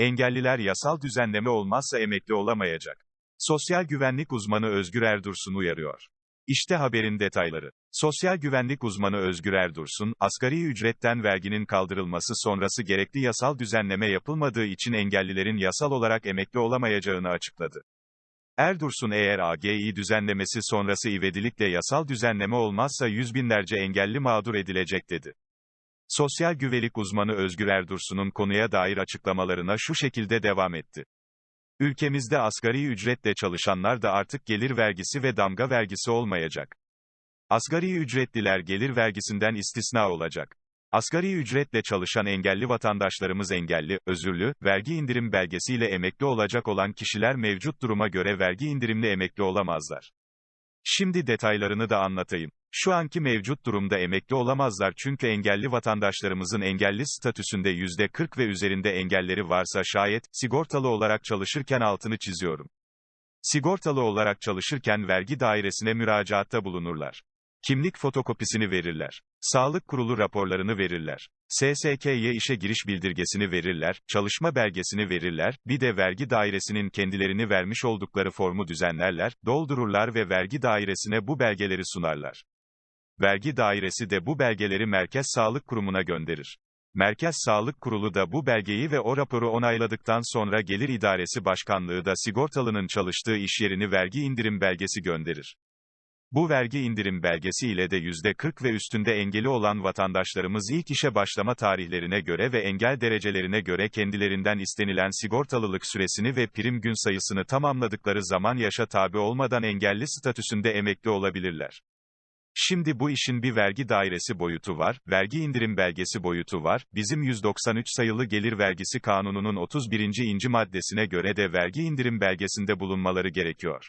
Engelliler yasal düzenleme olmazsa emekli olamayacak. Sosyal güvenlik uzmanı Özgür Erdursun uyarıyor. İşte haberin detayları. Sosyal güvenlik uzmanı Özgür Erdursun, asgari ücretten verginin kaldırılması sonrası gerekli yasal düzenleme yapılmadığı için engellilerin yasal olarak emekli olamayacağını açıkladı. Erdursun eğer AGİ düzenlemesi sonrası ivedilikle yasal düzenleme olmazsa yüz binlerce engelli mağdur edilecek dedi. Sosyal güvenlik uzmanı Özgür Erdursun'un konuya dair açıklamalarına şu şekilde devam etti. Ülkemizde asgari ücretle çalışanlar da artık gelir vergisi ve damga vergisi olmayacak. Asgari ücretliler gelir vergisinden istisna olacak. Asgari ücretle çalışan engelli vatandaşlarımız engelli, özürlü, vergi indirim belgesiyle emekli olacak olan kişiler mevcut duruma göre vergi indirimli emekli olamazlar. Şimdi detaylarını da anlatayım. Şu anki mevcut durumda emekli olamazlar çünkü engelli vatandaşlarımızın engelli statüsünde %40 ve üzerinde engelleri varsa şayet, sigortalı olarak çalışırken altını çiziyorum. Sigortalı olarak çalışırken vergi dairesine müracaatta bulunurlar. Kimlik fotokopisini verirler. Sağlık kurulu raporlarını verirler. SSK'ye işe giriş bildirgesini verirler, çalışma belgesini verirler, bir de vergi dairesinin kendilerini vermiş oldukları formu düzenlerler, doldururlar ve vergi dairesine bu belgeleri sunarlar. Vergi dairesi de bu belgeleri Merkez Sağlık Kurumu'na gönderir. Merkez Sağlık Kurulu da bu belgeyi ve o raporu onayladıktan sonra Gelir İdaresi Başkanlığı da sigortalının çalıştığı iş yerini vergi indirim belgesi gönderir. Bu vergi indirim belgesi ile de %40 ve üstünde engeli olan vatandaşlarımız ilk işe başlama tarihlerine göre ve engel derecelerine göre kendilerinden istenilen sigortalılık süresini ve prim gün sayısını tamamladıkları zaman yaşa tabi olmadan engelli statüsünde emekli olabilirler. Şimdi bu işin bir vergi dairesi boyutu var, vergi indirim belgesi boyutu var, bizim 193 sayılı gelir vergisi kanununun 31. inci maddesine göre de vergi indirim belgesinde bulunmaları gerekiyor.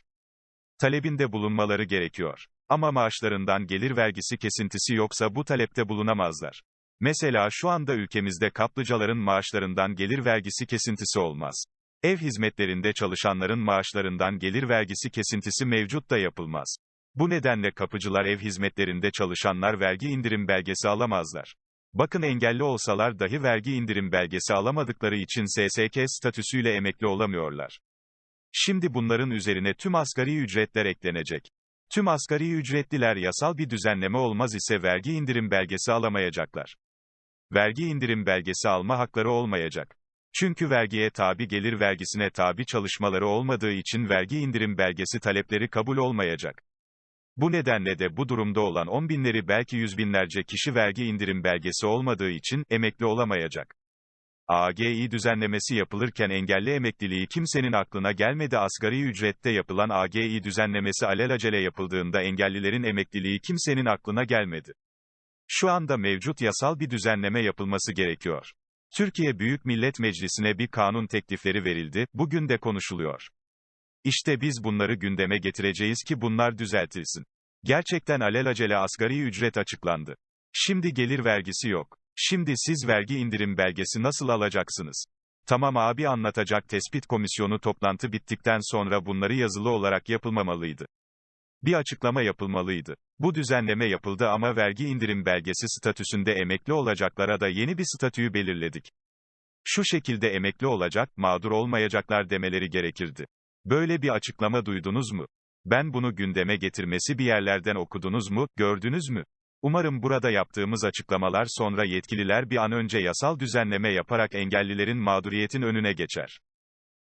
Talebinde bulunmaları gerekiyor. Ama maaşlarından gelir vergisi kesintisi yoksa bu talepte bulunamazlar. Mesela şu anda ülkemizde kaplıcaların maaşlarından gelir vergisi kesintisi olmaz. Ev hizmetlerinde çalışanların maaşlarından gelir vergisi kesintisi mevcut da yapılmaz. Bu nedenle kapıcılar ev hizmetlerinde çalışanlar vergi indirim belgesi alamazlar. Bakın engelli olsalar dahi vergi indirim belgesi alamadıkları için SSK statüsüyle emekli olamıyorlar. Şimdi bunların üzerine tüm asgari ücretler eklenecek. Tüm asgari ücretliler yasal bir düzenleme olmaz ise vergi indirim belgesi alamayacaklar. Vergi indirim belgesi alma hakları olmayacak. Çünkü vergiye tabi gelir vergisine tabi çalışmaları olmadığı için vergi indirim belgesi talepleri kabul olmayacak. Bu nedenle de bu durumda olan on binleri belki yüz binlerce kişi vergi indirim belgesi olmadığı için emekli olamayacak. AGİ düzenlemesi yapılırken engelli emekliliği kimsenin aklına gelmedi asgari ücrette yapılan AGİ düzenlemesi alelacele yapıldığında engellilerin emekliliği kimsenin aklına gelmedi. Şu anda mevcut yasal bir düzenleme yapılması gerekiyor. Türkiye Büyük Millet Meclisi'ne bir kanun teklifleri verildi, bugün de konuşuluyor. İşte biz bunları gündeme getireceğiz ki bunlar düzeltilsin. Gerçekten alelacele asgari ücret açıklandı. Şimdi gelir vergisi yok. Şimdi siz vergi indirim belgesi nasıl alacaksınız? Tamam abi anlatacak tespit komisyonu toplantı bittikten sonra bunları yazılı olarak yapılmamalıydı. Bir açıklama yapılmalıydı. Bu düzenleme yapıldı ama vergi indirim belgesi statüsünde emekli olacaklara da yeni bir statüyü belirledik. Şu şekilde emekli olacak, mağdur olmayacaklar demeleri gerekirdi. Böyle bir açıklama duydunuz mu? Ben bunu gündeme getirmesi bir yerlerden okudunuz mu, gördünüz mü? Umarım burada yaptığımız açıklamalar sonra yetkililer bir an önce yasal düzenleme yaparak engellilerin mağduriyetin önüne geçer.